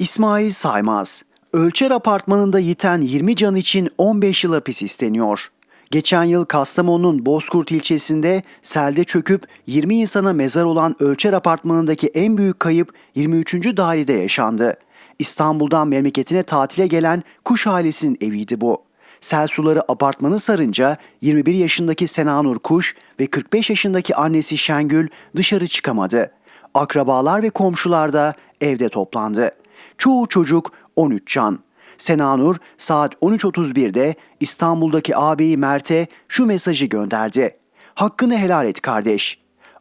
İsmail Saymaz, Ölçer Apartmanı'nda yiten 20 can için 15 yıl hapis isteniyor. Geçen yıl Kastamonu'nun Bozkurt ilçesinde selde çöküp 20 insana mezar olan Ölçer Apartmanı'ndaki en büyük kayıp 23. dairede yaşandı. İstanbul'dan memleketine tatile gelen Kuş ailesinin eviydi bu. Sel suları apartmanı sarınca 21 yaşındaki Senanur Kuş ve 45 yaşındaki annesi Şengül dışarı çıkamadı. Akrabalar ve komşular da evde toplandı. Çoğu çocuk 13 can. Senanur saat 13.31'de İstanbul'daki ağabeyi Mert'e şu mesajı gönderdi. Hakkını helal et kardeş.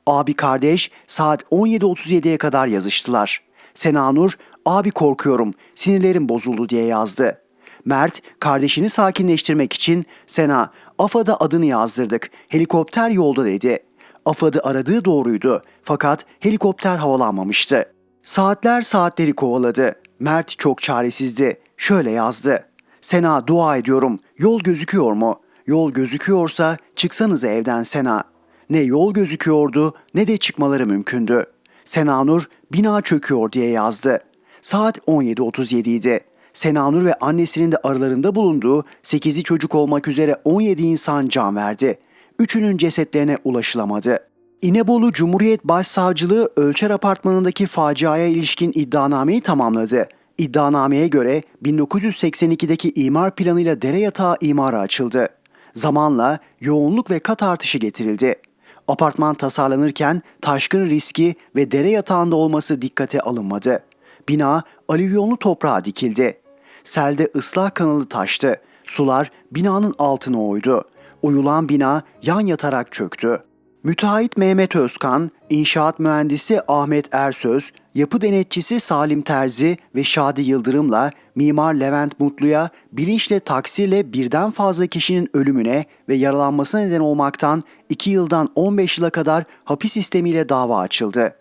Abi kardeş saat 17.37'ye kadar yazıştılar. Senanur, abi korkuyorum, sinirlerim bozuldu diye yazdı. Mert, kardeşini sakinleştirmek için Sena, AFAD'a adını yazdırdık, helikopter yolda dedi. AFAD'ı aradığı doğruydu fakat helikopter havalanmamıştı. Saatler saatleri kovaladı. Mert çok çaresizdi. Şöyle yazdı. Sena dua ediyorum. Yol gözüküyor mu? Yol gözüküyorsa çıksanız evden Sena. Ne yol gözüküyordu ne de çıkmaları mümkündü. Senanur bina çöküyor diye yazdı. Saat 17.37 idi. Senanur ve annesinin de aralarında bulunduğu 8'i çocuk olmak üzere 17 insan can verdi. Üçünün cesetlerine ulaşılamadı. İnebolu Cumhuriyet Başsavcılığı Ölçer Apartmanı'ndaki faciaya ilişkin iddianameyi tamamladı. İddianameye göre 1982'deki imar planıyla dere yatağı imarı açıldı. Zamanla yoğunluk ve kat artışı getirildi. Apartman tasarlanırken taşkın riski ve dere yatağında olması dikkate alınmadı. Bina alüvyonlu toprağa dikildi. Selde ıslah kanalı taştı. Sular binanın altına oydu. Oyulan bina yan yatarak çöktü. Müteahhit Mehmet Özkan, inşaat mühendisi Ahmet Ersöz, yapı denetçisi Salim Terzi ve Şadi Yıldırım'la mimar Levent Mutlu'ya bilinçle taksirle birden fazla kişinin ölümüne ve yaralanmasına neden olmaktan 2 yıldan 15 yıla kadar hapis sistemiyle dava açıldı.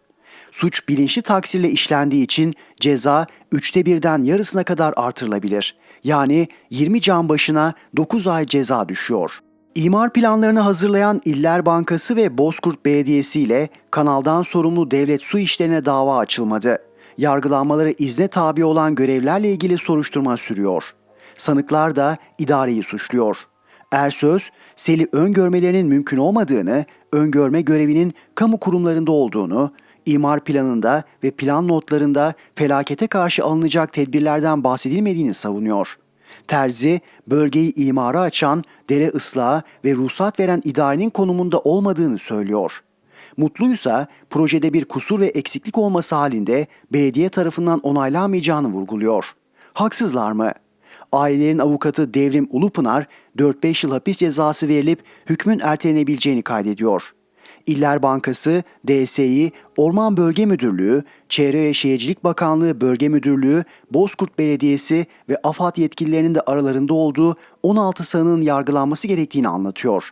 Suç bilinçli taksirle işlendiği için ceza üçte birden yarısına kadar artırılabilir. Yani 20 can başına 9 ay ceza düşüyor. İmar planlarını hazırlayan İller Bankası ve Bozkurt Belediyesi ile kanaldan sorumlu devlet su işlerine dava açılmadı. Yargılanmaları izne tabi olan görevlerle ilgili soruşturma sürüyor. Sanıklar da idareyi suçluyor. Ersöz, seli öngörmelerinin mümkün olmadığını, öngörme görevinin kamu kurumlarında olduğunu, imar planında ve plan notlarında felakete karşı alınacak tedbirlerden bahsedilmediğini savunuyor. Terzi, bölgeyi imara açan, dere ıslahı ve ruhsat veren idarenin konumunda olmadığını söylüyor. Mutluysa projede bir kusur ve eksiklik olması halinde belediye tarafından onaylanmayacağını vurguluyor. Haksızlar mı? Ailelerin avukatı Devrim Ulupınar 4-5 yıl hapis cezası verilip hükmün ertelenebileceğini kaydediyor. İller Bankası, DSİ, Orman Bölge Müdürlüğü, Çevre ve Şehircilik Bakanlığı Bölge Müdürlüğü, Bozkurt Belediyesi ve AFAD yetkililerinin de aralarında olduğu 16 sanığın yargılanması gerektiğini anlatıyor.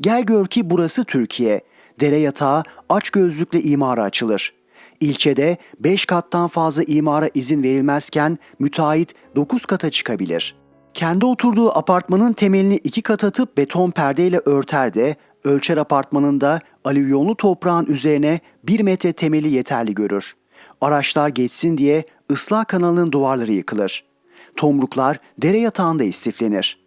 Gel gör ki burası Türkiye. Dere yatağı aç gözlükle imara açılır. İlçede 5 kattan fazla imara izin verilmezken müteahhit 9 kata çıkabilir. Kendi oturduğu apartmanın temelini iki kat atıp beton perdeyle örter de Ölçer apartmanında alüvyonlu toprağın üzerine bir metre temeli yeterli görür. Araçlar geçsin diye ıslah kanalının duvarları yıkılır. Tomruklar dere yatağında istiflenir.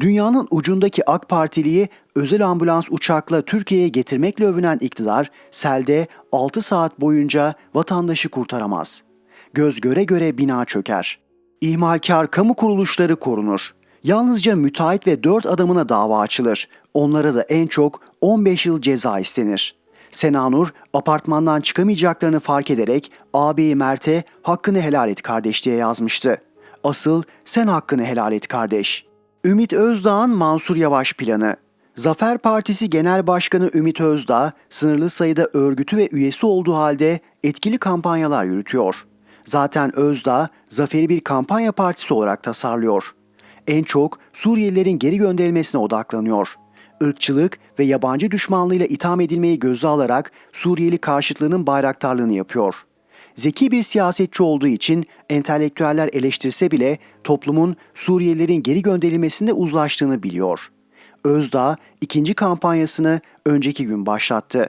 Dünyanın ucundaki AK Partiliyi özel ambulans uçakla Türkiye'ye getirmekle övünen iktidar selde 6 saat boyunca vatandaşı kurtaramaz. Göz göre göre bina çöker. İhmalkar kamu kuruluşları korunur. Yalnızca müteahhit ve 4 adamına dava açılır. Onlara da en çok 15 yıl ceza istenir. Senanur apartmandan çıkamayacaklarını fark ederek ağabeyi Mert'e hakkını helal et kardeş diye yazmıştı. Asıl sen hakkını helal et kardeş. Ümit Özdağ'ın Mansur Yavaş planı. Zafer Partisi Genel Başkanı Ümit Özdağ, sınırlı sayıda örgütü ve üyesi olduğu halde etkili kampanyalar yürütüyor. Zaten Özdağ, Zafer'i bir kampanya partisi olarak tasarlıyor. En çok Suriyelilerin geri gönderilmesine odaklanıyor. Irkçılık ve yabancı düşmanlığıyla itham edilmeyi göze alarak Suriyeli karşıtlığının bayraktarlığını yapıyor. Zeki bir siyasetçi olduğu için entelektüeller eleştirse bile toplumun Suriyelilerin geri gönderilmesinde uzlaştığını biliyor. Özdağ ikinci kampanyasını önceki gün başlattı.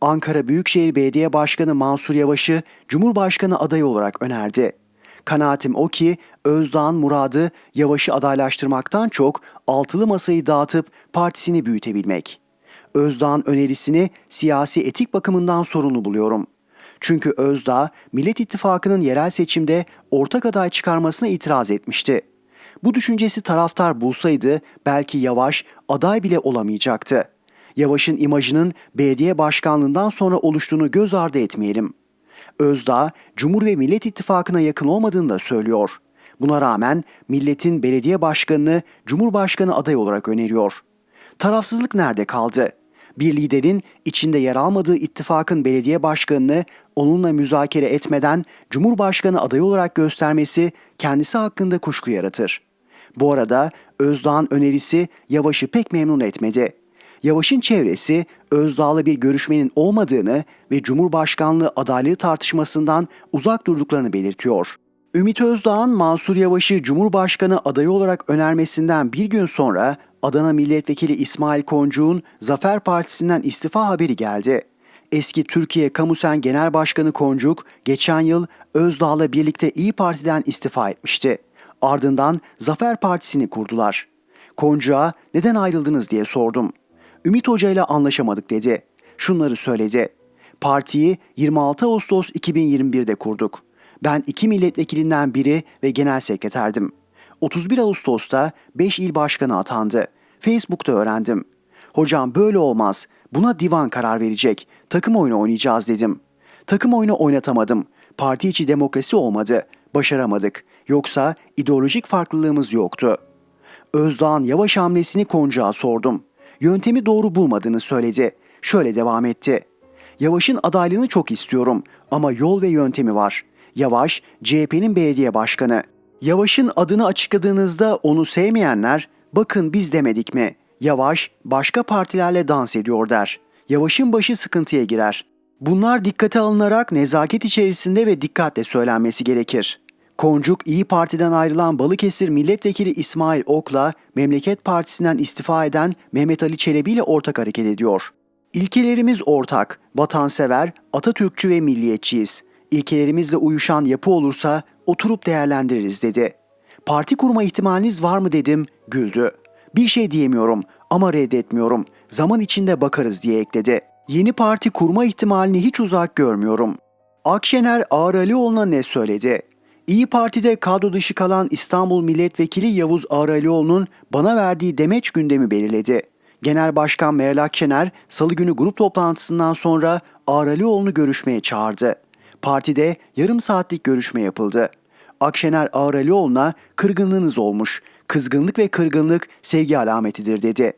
Ankara Büyükşehir Belediye Başkanı Mansur Yavaş'ı Cumhurbaşkanı adayı olarak önerdi. Kanaatim o ki Özdağ'ın muradı Yavaş'ı adaylaştırmaktan çok altılı masayı dağıtıp partisini büyütebilmek. Özdağ'ın önerisini siyasi etik bakımından sorunlu buluyorum. Çünkü Özdağ, Millet İttifakı'nın yerel seçimde ortak aday çıkarmasına itiraz etmişti. Bu düşüncesi taraftar bulsaydı belki Yavaş aday bile olamayacaktı. Yavaş'ın imajının belediye başkanlığından sonra oluştuğunu göz ardı etmeyelim. Özdağ, Cumhur ve Millet İttifakı'na yakın olmadığını da söylüyor. Buna rağmen milletin belediye başkanını Cumhurbaşkanı adayı olarak öneriyor. Tarafsızlık nerede kaldı? Bir liderin içinde yer almadığı ittifakın belediye başkanını onunla müzakere etmeden Cumhurbaşkanı adayı olarak göstermesi kendisi hakkında kuşku yaratır. Bu arada Özdağ'ın önerisi Yavaş'ı pek memnun etmedi. Yavaş'ın çevresi Özdağ'la bir görüşmenin olmadığını ve Cumhurbaşkanlığı adaylığı tartışmasından uzak durduklarını belirtiyor. Ümit Özdağ'ın Mansur Yavaş'ı Cumhurbaşkanı adayı olarak önermesinden bir gün sonra Adana Milletvekili İsmail Koncuk'un Zafer Partisi'nden istifa haberi geldi. Eski Türkiye Kamusen Genel Başkanı Koncuk geçen yıl Özdağ'la birlikte İyi Parti'den istifa etmişti. Ardından Zafer Partisi'ni kurdular. Koncuk'a neden ayrıldınız diye sordum. Ümit Hoca ile anlaşamadık dedi. Şunları söyledi. Partiyi 26 Ağustos 2021'de kurduk. Ben iki milletvekilinden biri ve genel sekreterdim. 31 Ağustos'ta 5 il başkanı atandı. Facebook'ta öğrendim. Hocam böyle olmaz. Buna divan karar verecek. Takım oyunu oynayacağız dedim. Takım oyunu oynatamadım. Parti içi demokrasi olmadı. Başaramadık. Yoksa ideolojik farklılığımız yoktu. Özdağ'ın yavaş hamlesini Koncuk'a sordum. Yöntemi doğru bulmadığını söyledi. Şöyle devam etti. Yavaş'ın adaylığını çok istiyorum ama yol ve yöntemi var. Yavaş, CHP'nin belediye başkanı. Yavaş'ın adını açıkladığınızda onu sevmeyenler, bakın biz demedik mi? Yavaş, başka partilerle dans ediyor der. Yavaş'ın başı sıkıntıya girer. Bunlar dikkate alınarak nezaket içerisinde ve dikkatle söylenmesi gerekir. Koncuk İyi Parti'den ayrılan Balıkesir Milletvekili İsmail Ok'la Memleket Partisi'nden istifa eden Mehmet Ali Çelebi ile ortak hareket ediyor. İlkelerimiz ortak, vatansever, Atatürkçü ve milliyetçiyiz. İlkelerimizle uyuşan yapı olursa oturup değerlendiririz dedi. Parti kurma ihtimaliniz var mı dedim, güldü. Bir şey diyemiyorum ama reddetmiyorum. Zaman içinde bakarız diye ekledi. Yeni parti kurma ihtimalini hiç uzak görmüyorum. Akşener Ağar Alioğlu'na ne söyledi? İyi Parti'de kadro dışı kalan İstanbul Milletvekili Yavuz Ağralioğlu'nun bana verdiği demeç gündemi belirledi. Genel Başkan Meral Akşener salı günü grup toplantısından sonra Ağralioğlu'nu görüşmeye çağırdı. Partide yarım saatlik görüşme yapıldı. Akşener Ağralioğlu'na kırgınlığınız olmuş, kızgınlık ve kırgınlık sevgi alametidir dedi.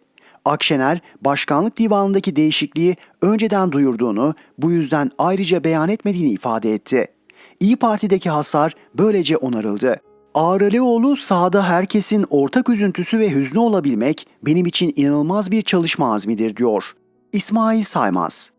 Akşener, başkanlık divanındaki değişikliği önceden duyurduğunu, bu yüzden ayrıca beyan etmediğini ifade etti. İyi Parti'deki hasar böylece onarıldı. Ağralioğlu sahada herkesin ortak üzüntüsü ve hüznü olabilmek benim için inanılmaz bir çalışma azmidir diyor. İsmail Saymaz